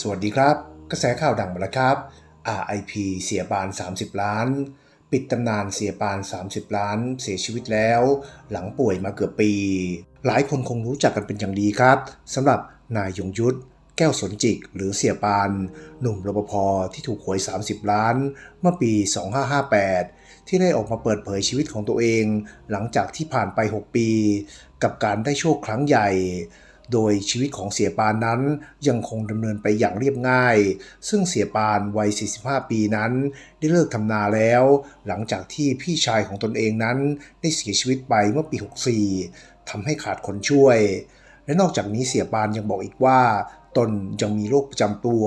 สวัสดีครับ กระแสข่าวดังมาแล้วครับ RIP เสียปาน 30 ล้าน ปิดตำนานเสียปาน 30 ล้าน เสียชีวิตแล้ว หลังป่วยมาเกือบปี หลายคนคงรู้จักกันเป็นอย่างดีครับสำหรับนายยงยุทธแก้วสนจิกหรือเสียปาน หนุ่มรปภที่ถูกหวย 30 ล้าน เมื่อปี 2558 ที่ได้ออกมาเปิดเผยชีวิตของตัวเอง หลังจากที่ผ่านไป 6 ปี กับการได้โชคครั้งใหญ่ โดยชีวิตของเสียปานนั้นยังคงดำเนินไปอย่างเรียบง่าย ซึ่งเสียปานวัย 45 ปีนั้นได้เลิกทำนาแล้ว หลังจากที่พี่ชายของตนเองนั้นได้เสียชีวิตไปเมื่อปี 64 ทำให้ขาดคนช่วย และนอกจากนี้เสียปานยังบอกอีกว่าตนยังมีโรคประจำตัว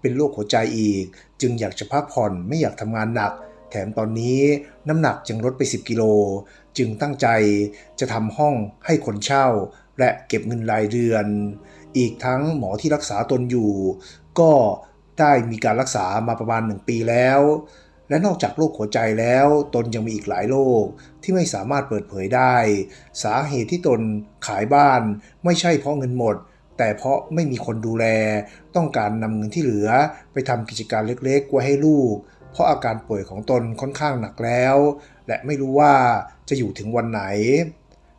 เป็นโรคหัวใจอีก จึงอยากจะพักผ่อนไม่อยากทำงานหนัก แถมตอนนี้น้ำหนักยังลดไป 10 กิโล จึงตั้งใจจะทำห้องให้คนเช่า และเก็บเงินรายเดือน อีกทั้งหมอที่รักษาตนอยู่ ก็ได้มีการรักษามาประมาณ 1 ปีแล้ว และนอกจากโรคหัวใจแล้ว ตนยังมีอีกหลายโรคที่ไม่สามารถเปิดเผยได้ สาเหตุที่ตนขายบ้านไม่ใช่เพราะเงินหมด แต่เพราะไม่มีคนดูแล ต้องการนำเงินที่เหลือไปทำกิจการเล็กๆไว้ให้ลูก เพราะอาการป่วยของตนค่อนข้างหนักแล้ว และไม่รู้ว่าจะอยู่ถึงวันไหน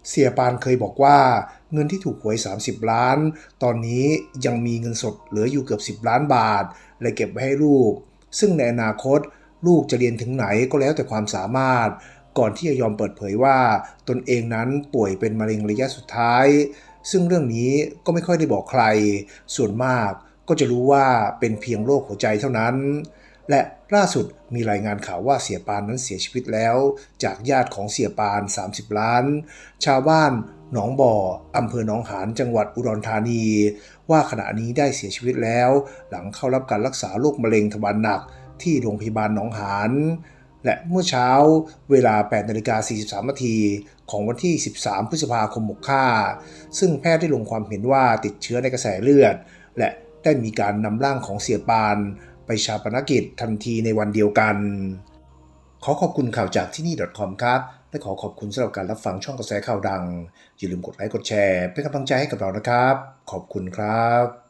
เสียปานเคยบอกว่าเงินที่ถูกหวย 30 ล้าน ตอนนี้ยังมีเงินสดเหลืออยู่เกือบ 10 ล้านบาทเลยเก็บไว้ให้ลูก ซึ่งในอนาคตลูกจะเรียนถึงไหนก็แล้วแต่ความสามารถ ก่อนที่จะยอมเปิดเผยว่าตนเองนั้นป่วยเป็นมะเร็งระยะสุดท้าย ซึ่งเรื่องนี้ก็ไม่ค่อยได้บอกใคร ส่วนมากก็จะรู้ว่าเป็นเพียงโรคหัวใจเท่านั้น และล่าสุดมีรายงานข่าวว่าเสียปานนั้นเสียชีวิตแล้ว จากญาติของเสียปาน 30 ล้าน ชาวบ้านหนองบ่ออำเภอหนองหานจังหวัดอุดรธานี ว่าขณะนี้ได้เสียชีวิตแล้ว หลังเข้ารับการรักษาโรคมะเร็งทวารหนักที่โรงพยาบาลหนองหานและเมื่อเช้าเวลา 8นาฬิกา43นาทีของวันที่ 13 พฤษภาคม65ซึ่งแพทย์ได้ลงความเห็นว่าติดเชื้อในกระแสเลือด และได้มีการนำร่างของเสียปาน ไปชาปนกิจทันทีในวันเดียวกัน ขอขอบคุณข่าวจากที่นี่ .com ครับ และขอขอบคุณสำหรับการรับฟังช่องกระแสข่าวดัง อย่าลืมกดไลค์กดแชร์ เป็นกำลังใจให้กับเรานะครับ ขอบคุณครับ